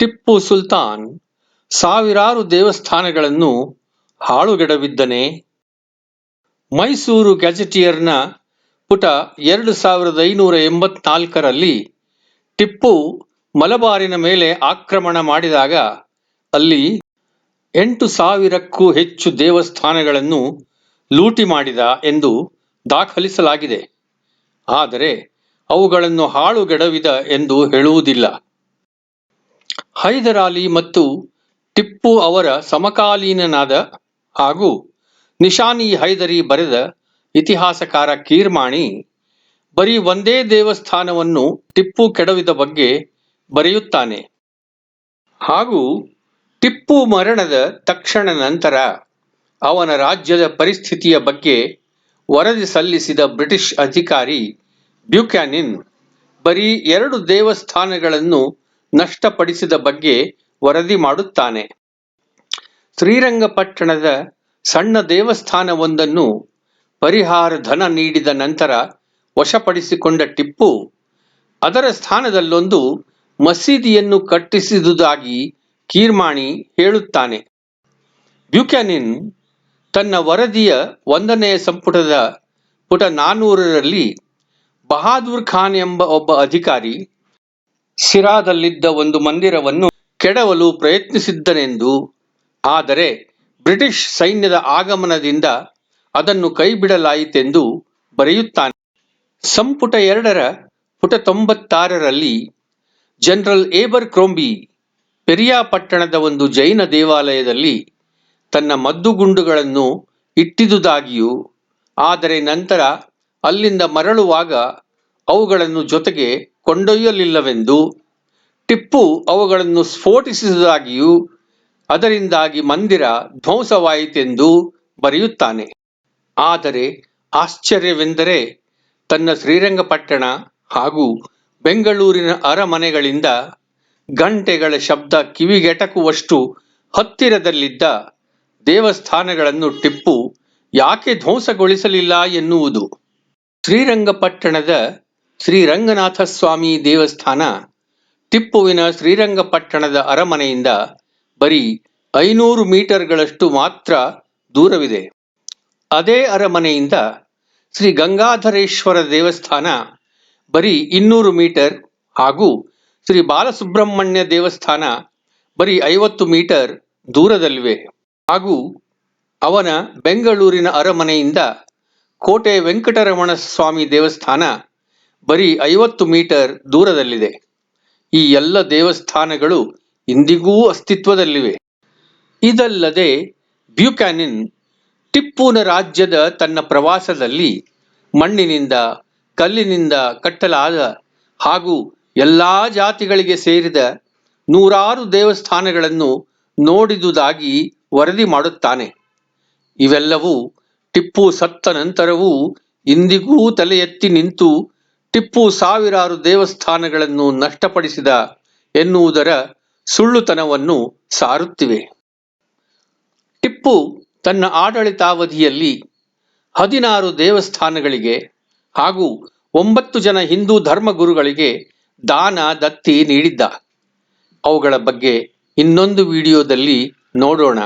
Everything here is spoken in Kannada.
ಟಿಪ್ಪು ಸುಲ್ತಾನ್ ಸಾವಿರಾರು ದೇವಸ್ಥಾನಗಳನ್ನು ಹಾಳುಗೆಡವಿದ್ದನೆ. ಮೈಸೂರು ಗ್ಯಾಜೆಟಿಯರ್ನ ಪುಟ ಎರಡು ಸಾವಿರದ ಐನೂರ ಎಂಬತ್ನಾಲ್ಕರಲ್ಲಿ ಟಿಪ್ಪು ಮಲಬಾರಿನ ಮೇಲೆ ಆಕ್ರಮಣ ಮಾಡಿದಾಗ ಅಲ್ಲಿ ಎಂಟು ಸಾವಿರಕ್ಕೂ ಹೆಚ್ಚು ದೇವಸ್ಥಾನಗಳನ್ನು ಲೂಟಿ ಮಾಡಿದ ಎಂದು ದಾಖಲಿಸಲಾಗಿದೆ. ಆದರೆ ಅವುಗಳನ್ನು ಹಾಳುಗೆಡವಿದ ಎಂದು ಹೇಳುವುದಿಲ್ಲ. ಹೈದರಾಲಿ ಮತ್ತು ಟಿಪ್ಪು ಅವರ ಸಮಕಾಲೀನನಾದ ಹಾಗೂ ನಿಶಾನಿ ಹೈದರಿ ಬರೆದ ಇತಿಹಾಸಕಾರ ಕೀರ್ಮಾಣಿ, ಬರೀ ಒಂದೇ ದೇವಸ್ಥಾನವನ್ನು ಟಿಪ್ಪು ಕೆಡವಿದ ಬಗ್ಗೆ ಬರೆಯುತ್ತಾನೆ. ಹಾಗೂ ಟಿಪ್ಪು ಮರಣದ ತಕ್ಷಣ ನಂತರ ಅವನ ರಾಜ್ಯದ ಪರಿಸ್ಥಿತಿಯ ಬಗ್ಗೆ ವರದಿ ಸಲ್ಲಿಸಿದ ಬ್ರಿಟಿಷ್ ಅಧಿಕಾರಿ ಬ್ಯೂಕ್ಯಾನಿನ್, ಬರೀ ಎರಡು ದೇವಸ್ಥಾನಗಳನ್ನು ನಷ್ಟಪಡಿಸಿದ ಬಗ್ಗೆ ವರದಿ ಮಾಡುತ್ತಾನೆ. ಶ್ರೀರಂಗಪಟ್ಟಣದ ಸಣ್ಣ ದೇವಸ್ಥಾನವೊಂದನ್ನು ಪರಿಹಾರ ಧನ ನೀಡಿದ ನಂತರ ವಶಪಡಿಸಿಕೊಂಡ ಟಿಪ್ಪು, ಅದರ ಸ್ಥಾನದಲ್ಲೊಂದು ಮಸೀದಿಯನ್ನು ಕಟ್ಟಿಸಿದುದಾಗಿ ಕೀರ್ಮಾಣಿ ಹೇಳುತ್ತಾನೆ. ಬ್ಯೂಕ್ಯಾನಿನ್ ತನ್ನ ವರದಿಯ ಒಂದನೆಯ ಸಂಪುಟದ ಪುಟ ನಾನೂರರಲ್ಲಿ ಬಹಾದೂರ್ ಖಾನ್ ಎಂಬ ಒಬ್ಬ ಅಧಿಕಾರಿ ಸಿರಾದಲ್ಲಿದ್ದ ಒಂದು ಮಂದಿರವನ್ನು ಕೆಡವಲು ಪ್ರಯತ್ನಿಸಿದ್ದನೆಂದು. ಆದರೆ ಬ್ರಿಟಿಷ್ ಸೈನ್ಯದ ಆಗಮನದಿಂದ ಅದನ್ನು ಕೈಬಿಡಲಾಯಿತೆಂದು ಬರೆಯುತ್ತಾನೆ. ಸಂಪುಟ ಎರಡರ ಪುಟ ತೊಂಬತ್ತಾರರಲ್ಲಿ ಜನರಲ್ ಏಬರ್ ಕ್ರೋಂಬಿ ಪೆರಿಯಾಪಟ್ಟಣದ ಒಂದು ಜೈನ ದೇವಾಲಯದಲ್ಲಿ ತನ್ನ ಮದ್ದುಗುಂಡುಗಳನ್ನು ಇಟ್ಟಿದುದಾಗಿಯೂ, ಆದರೆ ನಂತರ ಅಲ್ಲಿಂದ ಮರಳುವಾಗ ಅವುಗಳನ್ನು ಜೊತೆಗೆ ಕೊಂಡೊಯ್ಯಲಿಲ್ಲವೆಂದು, ಟಿಪ್ಪು ಅವುಗಳನ್ನು ಸ್ಫೋಟಿಸಿದುದಾಗಿಯೂ ಅದರಿಂದಾಗಿ ಮಂದಿರ ಧ್ವಂಸವಾಯಿತೆಂದು ಬರೆಯುತ್ತಾನೆ. ಆದರೆ ಆಶ್ಚರ್ಯವೆಂದರೆ ತನ್ನ ಶ್ರೀರಂಗಪಟ್ಟಣ ಹಾಗೂ ಬೆಂಗಳೂರಿನ ಅರಮನೆಗಳಿಂದ ಗಂಟೆಗಳ ಶಬ್ದ ಕಿವಿಗೆಟಕುವಷ್ಟು ಹತ್ತಿರದಲ್ಲಿದ್ದ ದೇವಸ್ಥಾನಗಳನ್ನು ಟಿಪ್ಪು ಯಾಕೆ ಧ್ವಂಸಗೊಳಿಸಲಿಲ್ಲ ಎನ್ನುವುದು. ಶ್ರೀರಂಗಪಟ್ಟಣದ ಶ್ರೀರಂಗನಾಥಸ್ವಾಮಿ ದೇವಸ್ಥಾನ ಟಿಪ್ಪುವಿನ ಶ್ರೀರಂಗಪಟ್ಟಣದ ಅರಮನೆಯಿಂದ ಬರೀ ಐನೂರು ಮೀಟರ್ಗಳಷ್ಟು ಮಾತ್ರ ದೂರವಿದೆ. ಅದೇ ಅರಮನೆಯಿಂದ ಶ್ರೀ ಗಂಗಾಧರೇಶ್ವರ ದೇವಸ್ಥಾನ ಬರೀ ಇನ್ನೂರು ಮೀಟರ್ ಹಾಗೂ ಶ್ರೀ ಬಾಲಸುಬ್ರಹ್ಮಣ್ಯ ದೇವಸ್ಥಾನ ಬರೀ ಐವತ್ತು ಮೀಟರ್ ದೂರದಲ್ಲಿವೆ. ಹಾಗೂ ಅವನ ಬೆಂಗಳೂರಿನ ಅರಮನೆಯಿಂದ ಕೋಟೆ ವೆಂಕಟರಮಣ ಸ್ವಾಮಿ ದೇವಸ್ಥಾನ ಬರೀ ಐವತ್ತು ಮೀಟರ್ ದೂರದಲ್ಲಿದೆ. ಈ ಎಲ್ಲ ದೇವಸ್ಥಾನಗಳು ಇಂದಿಗೂ ಅಸ್ತಿತ್ವದಲ್ಲಿವೆ. ಇದಲ್ಲದೆ ಬ್ಯೂಕ್ಯಾನಿನ್ ಟಿಪ್ಪುನ ರಾಜ್ಯದ ತನ್ನ ಪ್ರವಾಸದಲ್ಲಿ ಮಣ್ಣಿನಿಂದ, ಕಲ್ಲಿನಿಂದ ಕಟ್ಟಲಾದ ಹಾಗೂ ಎಲ್ಲಾ ಜಾತಿಗಳಿಗೆ ಸೇರಿದ ನೂರಾರು ದೇವಸ್ಥಾನಗಳನ್ನು ನೋಡಿದುದಾಗಿ ವರದಿ ಮಾಡುತ್ತಾನೆ. ಇವೆಲ್ಲವೂ ಟಿಪ್ಪು ಸತ್ತ ನಂತರವೂ ಇಂದಿಗೂ ತಲೆ ಎತ್ತಿ ನಿಂತು ಟಿಪ್ಪು ಸಾವಿರಾರು ದೇವಸ್ಥಾನಗಳನ್ನು ನಷ್ಟಪಡಿಸಿದ ಎನ್ನುವುದರ ಸುಳ್ಳುತನವನ್ನು ಸಾರುತ್ತಿವೆ. ಟಿಪ್ಪು ತನ್ನ ಆಡಳಿತಾವಧಿಯಲ್ಲಿ ಹದಿನಾರು ದೇವಸ್ಥಾನಗಳಿಗೆ ಹಾಗೂ ಒಂಬತ್ತು ಜನ ಹಿಂದೂ ಧರ್ಮಗುರುಗಳಿಗೆ ದಾನ, ದತ್ತಿ ನೀಡಿದ್ದ. ಅವುಗಳ ಬಗ್ಗೆ ಇನ್ನೊಂದು ವಿಡಿಯೋದಲ್ಲಿ ನೋಡೋಣ.